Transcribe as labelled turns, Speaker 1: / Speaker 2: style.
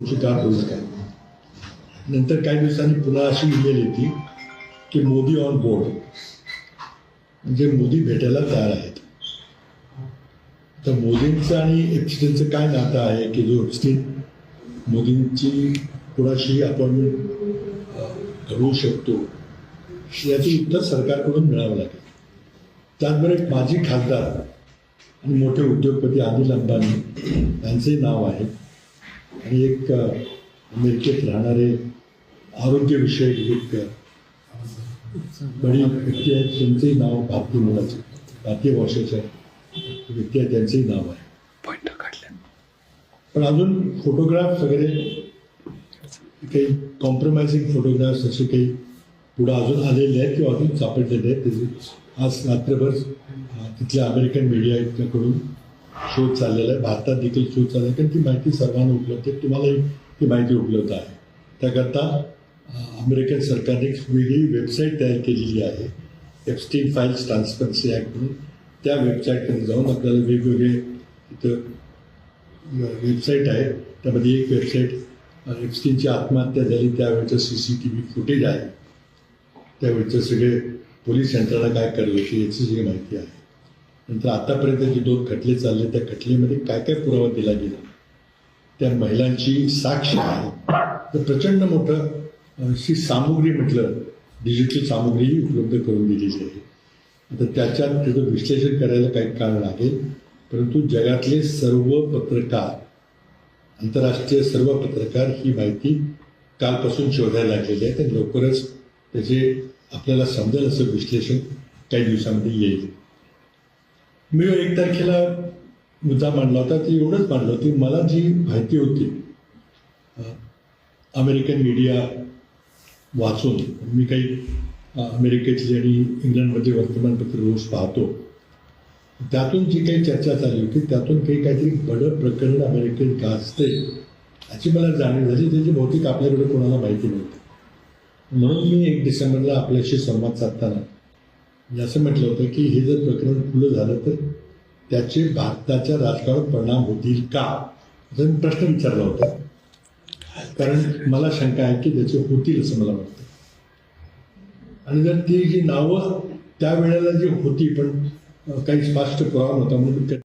Speaker 1: तुमची का काय? नंतर काही दिवसांनी पुन्हा अशी ईमेल येते की मोदी ऑन बोर्ड म्हणजे मोदी भेटायला तयार आहेत. तर मोदींचं आणि एप्स्टीनचं काय नातं आहे की जो एप्स्टीन मोदींची कुणाशी अपॉइंटमेंट घडवू शकतो याचं उत्तर सरकारकडून मिळावं लागेल. त्याचबरोबर एक माजी खासदार आणि मोठे उद्योगपती अनिल अंबानी यांचे नाव आहे. आणि एक अमेरिकेत राहणारे आरोग्यविषयक एक बडी व्यक्ती आहेत. त्यांचंही नाव भारतीय मुलाचे भारतीय भाषेचे व्यक्ती आहेत त्यांचंही नाव आहे.
Speaker 2: काढले
Speaker 1: पण अजून फोटोग्राफ्स वगैरे काही कॉम्प्रोमाइजिंग फोटोग्राफ्स असे काही पुढं अजून आलेले आहेत किंवा अजून सापडलेले आहेत. त्याचे आज रात्रभर तिथल्या अमेरिकन मीडियाकडून शोध चाललेला आहे. भारतात देखील शोध चालला आहे. कारण ती माहिती सर्वांना उपलब्ध आहे. तुम्हालाही ती माहिती उपलब्ध आहे. त्याकरता अमेरिकन सरकारने एक वेगळी वेबसाईट तयार केलेली आहे. एफस्टीन फाईल्स ट्रान्सपरन्सी ॲक्ट म्हणून. त्या वेबसाईटमध्ये जाऊन आपल्याला वेगवेगळे इथं वेबसाईट आहे. त्यामध्ये एक वेबसाईट एफस्टीनची आत्महत्या झाली. त्यावेळेचं C C T V footage आहे. त्यावेळेचं सगळे पोलीस यंत्रणा काय करत होती याची सगळी माहिती आहे. नंतर आतापर्यंत जे दोन खटले चालले त्या खटलेमध्ये काय काय पुरावा दिला गेला? त्या महिलांची साक्ष आहे. तर प्रचंड मोठं अशी सामुग्री म्हटलं डिजिटल सामुग्री उपलब्ध करून दिलेली आहे. आता त्याच्यात त्याचं विश्लेषण करायला काही काळ लागेल परंतु जगातले सर्व पत्रकार आंतरराष्ट्रीय सर्व पत्रकार ही माहिती कालपासून शोधायला लागलेली आहे. तर लवकरच त्याचे आपल्याला समजेल असं विश्लेषण काही दिवसामध्ये येईल. मी एक तारखेला मुद्दा मांडला होता ते एवढंच मांडलं होतं की मला जी माहिती होती अमेरिकन मीडिया वाचून मी काही अमेरिकेतली आणि इंग्लंडमधले वर्तमानपत्र रोज पाहतो त्यातून जी काही चर्चा चालली होती त्यातून काही काहीतरी बडं प्रकरण अमेरिकेत गाजते याची मला जाणीव झाली त्याची बहुतेक आपल्याकडे कोणाला माहिती नव्हती. म्हणून मी एक डिसेंबरला आपल्याशी संवाद साधताना मी असं म्हटलं होतं की हे जर प्रकरण खुलं झालं तर त्याचे भारताच्या राजकारणावर परिणाम होतील का? असा मी प्रश्न विचारला होता. कारण मला शंका आहे की त्याचे होतील असं मला वाटतं. आणि जर ती जी नावं त्यावेळेला जी होती पण काही स्पष्ट पुरावा नव्हता म्हणून त्या-